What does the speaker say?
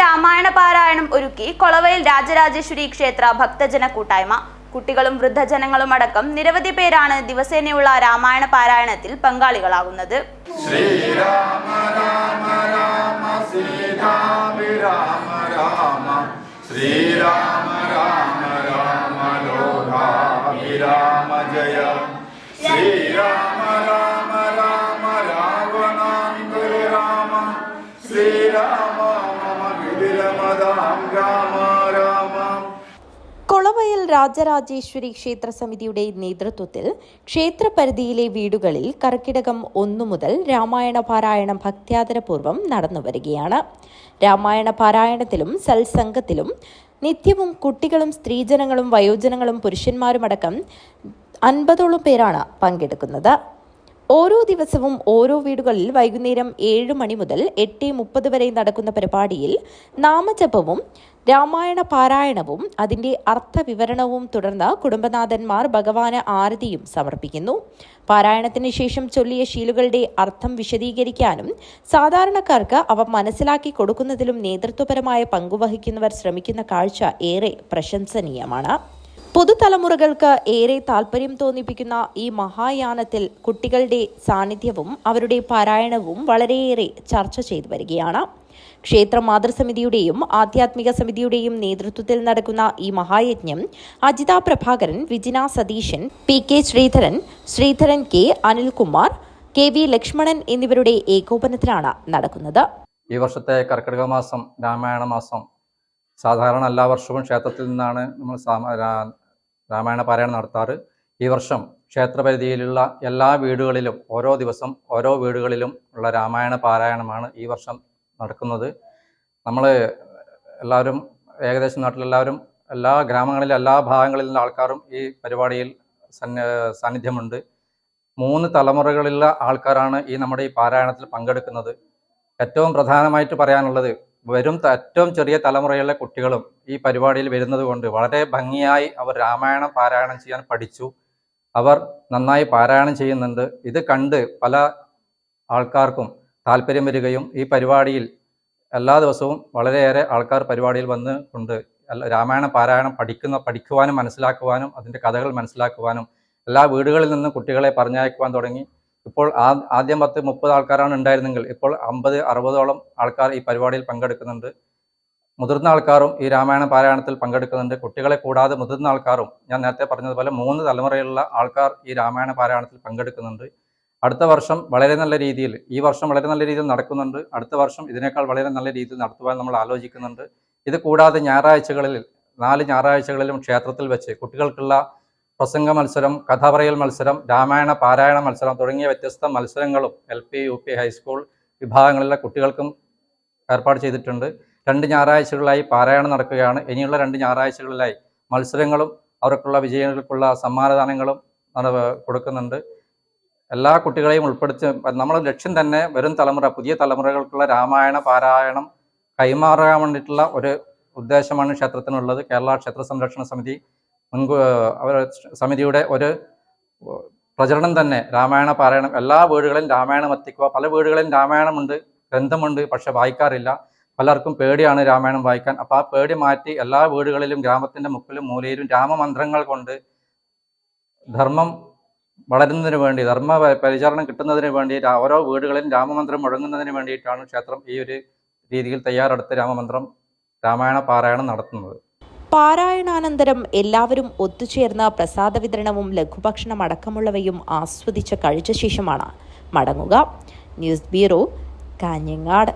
രാമായണ പാരായണം ഒരുക്കി കൊളവയിൽ രാജരാജേശ്വരി ക്ഷേത്ര ഭക്തജന കൂട്ടായ്മ. കുട്ടികളും വൃദ്ധജനങ്ങളും അടക്കം നിരവധി പേരാണ് ദിവസേനയുള്ള രാമായണ പാരായണത്തിൽ പങ്കാളികളാകുന്നത്. ശ്രീരാമ രാമ ജയ. ശ്രീരാമ കൊളവയൽ രാജരാജേശ്വരി ക്ഷേത്ര സമിതിയുടെ നേതൃത്വത്തിൽ ക്ഷേത്രപരിധിയിലെ വീടുകളിൽ കർക്കിടകം ഒന്നു മുതൽ രാമായണ പാരായണം ഭക്ത്യാദരപൂർവം നടന്നുവരികയാണ് രാമായണ പാരായണത്തിലും സത്സംഗത്തിലും നിത്യവും കുട്ടികളും സ്ത്രീജനങ്ങളും വയോജനങ്ങളും പുരുഷന്മാരുമടക്കം അൻപതോളം പേരാണ് പങ്കെടുക്കുന്നത്. ഓരോ ദിവസവും ഓരോ വീടുകളിൽ വൈകുന്നേരം ഏഴ് മണി മുതൽ എട്ട് മുപ്പത് വരെ നടക്കുന്ന പരിപാടിയിൽ നാമജപവും രാമായണ പാരായണവും അതിന്റെ അർത്ഥവിവരണവും തുടർന്ന് കുടുംബനാഥന്മാർ ഭഗവാന് ആരതിയും സമർപ്പിക്കുന്നു. പാരായണത്തിന് ശേഷം ചൊല്ലിയ ശീലുകളുടെ അർത്ഥം വിശദീകരിക്കാനും സാധാരണക്കാർക്ക് അവ മനസ്സിലാക്കി കൊടുക്കുന്നതിലും നേതൃത്വപരമായ പങ്കുവഹിക്കുന്നവർ ശ്രമിക്കുന്ന കാഴ്ച ഏറെ പ്രശംസനീയമാണ്. പുതുതലമുറകൾക്ക് ഏറെ താല്പര്യം തോന്നിപ്പിക്കുന്ന ഈ മഹായാനത്തിൽ കുട്ടികളുടെ സാന്നിധ്യവും അവരുടെ പാരായണവും വളരെയേറെ ചർച്ച ചെയ്തു വരികയാണ്. ക്ഷേത്ര മാതൃസമിതിയുടെയും ആധ്യാത്മിക സമിതിയുടെയും നേതൃത്വത്തിൽ നടക്കുന്ന ഈ മഹായജ്ഞം Ajitha Prabhakaran Vijina Satheesan P K Sreedharan Sreedharan K Anilkumar K V Lakshmanan എന്നിവരുടെ ഏകോപനത്തിലാണ് നടക്കുന്നത്. ഈ വർഷത്തെ കർക്കിടക മാസം രാമായണ മാസം സാധാരണ എല്ലാ വർഷവും ക്ഷേത്രത്തിൽ നിന്നാണ് നമ്മൾ രാമായണ പാരായണം നടത്താറ്. ഈ വർഷം ക്ഷേത്രപരിധിയിലുള്ള എല്ലാ വീടുകളിലും ഓരോ ദിവസം ഓരോ വീടുകളിലും ഉള്ള രാമായണ പാരായണമാണ് ഈ വർഷം നടക്കുന്നത്. നമ്മൾ എല്ലാവരും ഏകദേശം നാട്ടിലെല്ലാവരും എല്ലാ ഗ്രാമങ്ങളിലും എല്ലാ ഭാഗങ്ങളിലുള്ള ആൾക്കാരും ഈ പരിപാടിയിൽ സന്ന സാന്നിധ്യമുണ്ട്. മൂന്ന് തലമുറകളിലുള്ള ആൾക്കാരാണ് ഈ നമ്മുടെ ഈ പാരായണത്തിൽ പങ്കെടുക്കുന്നത്. ഏറ്റവും പ്രധാനമായിട്ട് പറയാനുള്ളത് വരും ഏറ്റവും ചെറിയ തലമുറയിലെ കുട്ടികളും ഈ പരിപാടിയിൽ വരുന്നത് കൊണ്ട് വളരെ ഭംഗിയായി അവർ രാമായണം പാരായണം ചെയ്യാൻ പഠിച്ചു. അവർ നന്നായി പാരായണം ചെയ്യുന്നുണ്ട്. ഇത് കണ്ട് പല ആൾക്കാർക്കും താല്പര്യം വരികയും ഈ പരിപാടിയിൽ എല്ലാ ദിവസവും വളരെയേറെ ആൾക്കാർ പരിപാടിയിൽ വന്ന് കൊണ്ട് രാമായണം പാരായണം പഠിക്കുന്ന പഠിക്കുവാനും മനസ്സിലാക്കുവാനും അതിന്റെ കഥകൾ മനസ്സിലാക്കുവാനും എല്ലാ വീടുകളിൽ നിന്നും കുട്ടികളെ പറഞ്ഞയക്കുവാൻ തുടങ്ങി. ഇപ്പോൾ ആദ്യം പത്ത് മുപ്പത് ആൾക്കാരാണ് ഉണ്ടായിരുന്നെങ്കിൽ ഇപ്പോൾ അമ്പത് അറുപതോളം ആൾക്കാർ ഈ പരിപാടിയിൽ പങ്കെടുക്കുന്നുണ്ട്. മുതിർന്ന ആൾക്കാരും ഈ രാമായണ പാരായണത്തിൽ പങ്കെടുക്കുന്നുണ്ട്. കുട്ടികളെ കൂടാതെ മുതിർന്ന ആൾക്കാരും ഞാൻ നേരത്തെ പറഞ്ഞതുപോലെ മൂന്ന് തലമുറയിലുള്ള ആൾക്കാർ ഈ രാമായണ പാരായണത്തിൽ പങ്കെടുക്കുന്നുണ്ട്. അടുത്ത വർഷം വളരെ നല്ല രീതിയിൽ ഈ വർഷം വളരെ നല്ല രീതിയിൽ നടക്കുന്നുണ്ട്. അടുത്ത വർഷം ഇതിനേക്കാൾ വളരെ നല്ല രീതിയിൽ നടത്തുവാൻ നമ്മൾ ആലോചിക്കുന്നുണ്ട്. ഇത് കൂടാതെ ഞായറാഴ്ചകളിൽ നാല് ഞായറാഴ്ചകളിലും ക്ഷേത്രത്തിൽ വെച്ച് കുട്ടികൾക്കുള്ള പ്രസംഗ മത്സരം കഥ പറയൽ മത്സരം രാമായണ പാരായണ മത്സരം തുടങ്ങിയ വ്യത്യസ്ത മത്സരങ്ങളും L P U P high school വിഭാഗങ്ങളിലെ കുട്ടികൾക്കും ഏർപ്പാട് ചെയ്തിട്ടുണ്ട്. രണ്ട് ഞായറാഴ്ചകളിലായി പാരായണം നടക്കുകയാണ്. ഇനിയുള്ള രണ്ട് ഞായറാഴ്ചകളിലായി മത്സരങ്ങളും അവർക്കുള്ള വിജയികൾക്കുള്ള സമ്മാനദാനങ്ങളും കൊടുക്കുന്നുണ്ട്. എല്ലാ കുട്ടികളെയും ഉൾപ്പെടുത്തി നമ്മുടെ ലക്ഷ്യം തന്നെ വരും തലമുറ പുതിയ തലമുറകൾക്കുള്ള രാമായണ പാരായണം കൈമാറാൻ വേണ്ടിയിട്ടുള്ള ഒരു ഉദ്ദേശമാണ് ക്ഷേത്രത്തിനുള്ളത്. കേരള ക്ഷേത്ര സംരക്ഷണ സമിതി മുൻകൂ അവർ സമിതിയുടെ ഒരു പ്രചരണം തന്നെ രാമായണ പാരായണം എല്ലാ വീടുകളിലും രാമായണം എത്തിക്കുക. പല വീടുകളിലും രാമായണമുണ്ട് ഗ്രന്ഥമുണ്ട് പക്ഷെ വായിക്കാറില്ല. പലർക്കും പേടിയാണ് രാമായണം വായിക്കാൻ. അപ്പോൾ ആ പേടി മാറ്റി എല്ലാ വീടുകളിലും ഗ്രാമത്തിന്റെ മുക്കിലും മൂലയിലും രാമമന്ത്രങ്ങൾ കൊണ്ട് ധർമ്മം വളരുന്നതിന് വേണ്ടി ധർമ്മ പരിചരണം കിട്ടുന്നതിന് വേണ്ടി ഓരോ വീടുകളിലും രാമമന്ത്രം മുഴങ്ങുന്നതിന് വേണ്ടിയിട്ടാണ് ക്ഷേത്രം ഈ ഒരു രീതിയിൽ തയ്യാറെടുത്ത് രാമമന്ത്രം രാമായണ പാരായണം നടത്തുന്നത്. പാരായണാനന്തരം എല്ലാവരും ഒത്തുചേർന്ന പ്രസാദ വിതരണവും ലഘുഭക്ഷണം അടക്കമുള്ളവയും ആസ്വദിച്ച് കഴിച്ച ശേഷമാണ് മടങ്ങുക. News bureau Kanhangad.